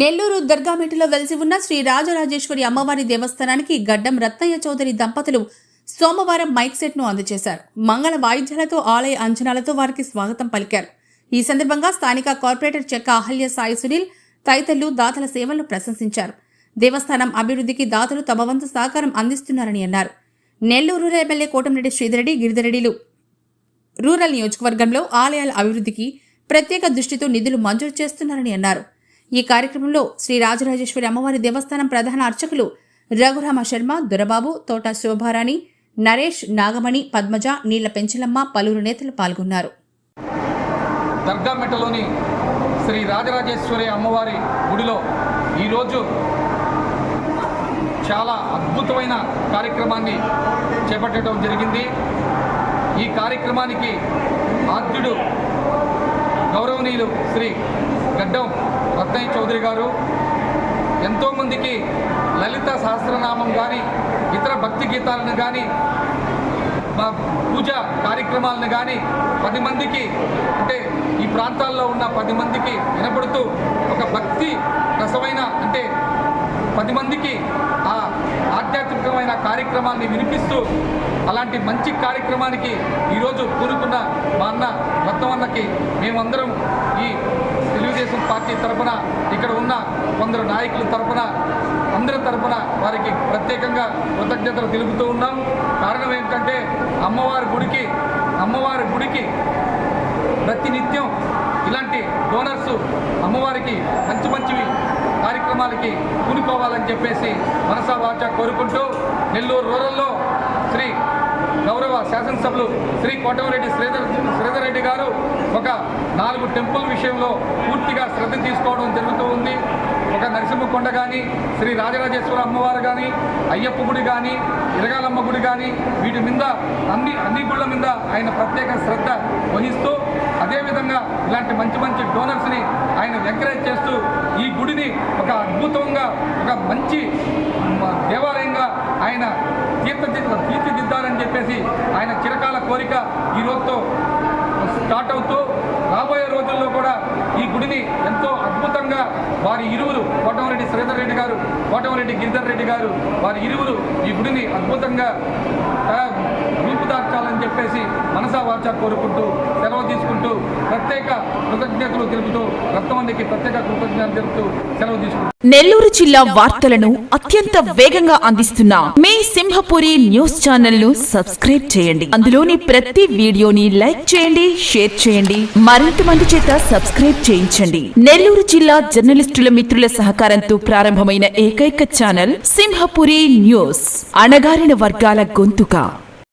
నెల్లూరు దర్గామిటిలో వెలిసి ఉన్న శ్రీ రాజరాజేశ్వరి అమ్మవారి దేవస్థానానికి గడ్డం రత్నయ్య చౌదరి దంపతులు సోమవారం మైక్ సెట్ను అందజేశారు. మంగళ వాయిద్యాలతో ఆలయ అంచనాలతో వారికి స్వాగతం పలికారు. ఈ సందర్భంగా స్థానిక కార్పొరేటర్ చెక్క అహల్య సాయి సునీల్ తదితరులు దాతల సేవలను ప్రశంసించారు. దేవస్థానం అభివృద్ధికి దాతలు తమ వంతు సహకారం అందిస్తున్నారని అన్నారు. నెల్లూరు ఎమ్మెల్యే కోటంరెడ్డి శ్రీధరెడ్డి గిరిధరెడ్డిలు రూరల్ నియోజకవర్గంలో ఆలయాల అభివృద్ధికి ప్రత్యేక దృష్టితో నిధులు మంజూరు చేస్తున్నారని అన్నారు. ఈ కార్యక్రమంలో శ్రీ రాజరాజేశ్వరి అమ్మవారి దేవస్థానం ప్రధాన అర్చకులు రఘురామ శర్మ దొరబాబు తోట శోభారాణి నరేష్ నాగమణి పద్మజ నీళ్ళ పెంచలమ్మ పలువురు నేతలు పాల్గొన్నారు. దర్గామెట్టలోని శ్రీ రాజరాజేశ్వరి అమ్మవారి గుడిలో ఈరోజు చాలా అద్భుతమైన కార్యక్రమాన్ని చేపట్టడం జరిగింది. ఈ కార్యక్రమానికి ఆద్యుడు గౌరవనీయులు శ్రీ గడ్డం రత్నయ్య చౌదరి గారు ఎంతోమందికి లలిత సహస్రనామం కానీ ఇతర భక్తి గీతాలను కానీ మా పూజ కార్యక్రమాలను కానీ పది మందికి అంటే ఈ ప్రాంతాల్లో ఉన్న పది మందికి వినపడుతూ ఒక భక్తి రసమైన అంటే పది మందికి ఆ ఆధ్యాత్మికమైన కార్యక్రమాన్ని వినిపిస్తూ అలాంటి మంచి కార్యక్రమానికి ఈరోజు కూరుకున్న మా అన్న రత్నవన్నకి మేమందరం ఈ తెలుగుదేశం పార్టీ తరఫున ఇక్కడ ఉన్న కొందరు నాయకుల తరఫున అందరి తరఫున వారికి ప్రత్యేకంగా కృతజ్ఞతలు తెలుపుతూ ఉన్నాం. కారణం ఏంటంటే అమ్మవారి గుడికి అమ్మవారి గుడికి ప్రతినిత్యం ఇలాంటి డోనర్స్ అమ్మవారికి మంచి మంచివి కార్యక్రమాలకి కూనుకోవాలని చెప్పేసి మనసా వాచ కోరుకుంటూ నెల్లూరు రూరల్లో శ్రీ గౌరవ శాసనసభ్యులు శ్రీ కోటమరెడ్డి శ్రీధర్ శ్రీధర్ రెడ్డి గారు ఒక నాలుగు టెంపుల్ విషయంలో పూర్తిగా శ్రద్ధ తీసుకోవడం జరుగుతూ ఉంది. కొండ కానీ శ్రీ రాజరాజేశ్వర అమ్మవారు కానీ అయ్యప్ప గుడి కానీ ఇరగాలమ్మ గుడి కానీ వీటి మీద అన్ని అన్ని గుళ్ళ మీద ఆయన ప్రత్యేక శ్రద్ధ వహిస్తూ అదేవిధంగా ఇలాంటి మంచి మంచి డోనర్స్ని ఆయన ఎంకరేజ్ చేస్తూ ఈ గుడిని ఒక అద్భుతంగా ఒక మంచి దేవాలయంగా ఆయన తీర్థ తీర్చిదిద్దాలని చెప్పేసి ఆయన చిరకాల కోరిక ఈ రోజుతో స్టార్ట్ అవుతూ రాబోయే రోజుల్లో కూడా ఈ గుడిని ఎంత వారి ఇరువురు కోటమరెడ్డి శ్రీధర్ రెడ్డి గారు కోటమిరెడ్డి గిరిధర్ రెడ్డి గారు వారి ఇరువురు ఈ గుడిని అద్భుతంగా ఆ, చెప్పేసి మనసా వాచ కోరుకుంటూ సెలవు ప్రత్యేక కృతజ్ఞతలు తెలుపుతూ రక్తమందికి ప్రత్యేక కృతజ్ఞతలు తెలుపుతూ సెలవు తీసుకుంటారు నెల్లూరు జిల్లా వార్తలను అత్యంత వేగంగా అందిస్తున్న మీ సింహపురి న్యూస్ ఛానల్ను సబ్స్క్రైబ్ చేయండి. అందులోని ప్రతి వీడియోని లైక్ చేయండి షేర్ చేయండి. మరింత మంది చేత సబ్స్క్రైబ్ చేయించండి. నెల్లూరు జిల్లా జర్నలిస్టుల మిత్రుల సహకారంతో ప్రారంభమైన ఏకైక ఛానల్ సింహపురి న్యూస్. అణగారిన వర్గాల గొంతుక.